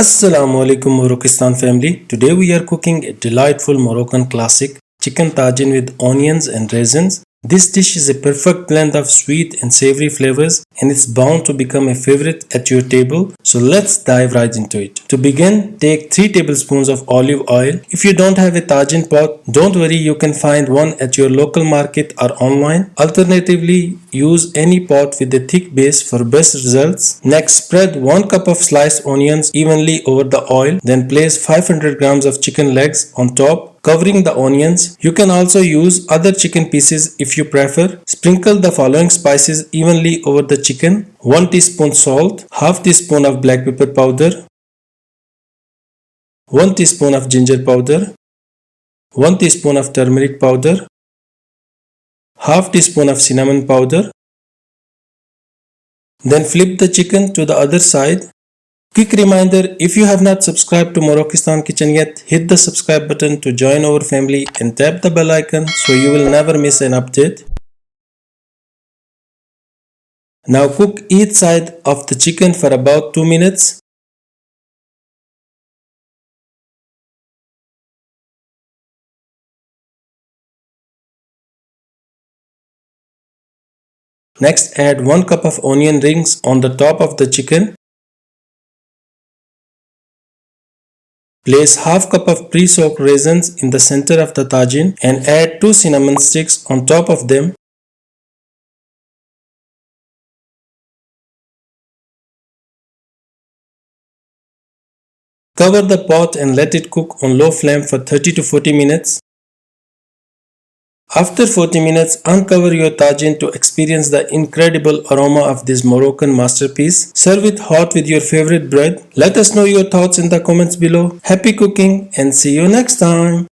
Assalamu alaikum Moroccan family. Today we are cooking a delightful Moroccan classic chicken tajin with onions and raisins. This dish is a perfect blend of sweet and savory flavors and it's bound to become a favorite at your table. So let's dive right into it. To begin, take 3 tablespoons of olive oil. If you don't have a tajin pot, don't worry, you can find one at your local market or online. Alternatively, use any pot with a thick base for best results. Next, spread 1 cup of sliced onions evenly over the oil. Then place 500 grams of chicken legs on top covering the onions. You can also use other chicken pieces if you prefer. Sprinkle the following spices evenly over the chicken. 1 teaspoon salt, half teaspoon of black pepper powder, 1 teaspoon of ginger powder, 1 teaspoon of turmeric powder, half teaspoon of cinnamon powder. Then flip the chicken to the other side Quick reminder if you have not subscribed to Moroccan Kitchen yet, hit the subscribe button to join our family and tap the bell icon so you will never miss an update. Now cook each side of the chicken for about 2 minutes. Next add 1 cup of onion rings on the top of the chicken Place half cup of pre-soaked raisins in the center of the tajin and add 2 cinnamon sticks on top of them. Cover the pot and let it cook on low flame for 30 to 40 minutes. After 40 minutes, uncover your tajin to experience the incredible aroma of this Moroccan masterpiece. Serve it hot with your favorite bread. Let us know your thoughts in the comments below. Happy cooking and see you next time.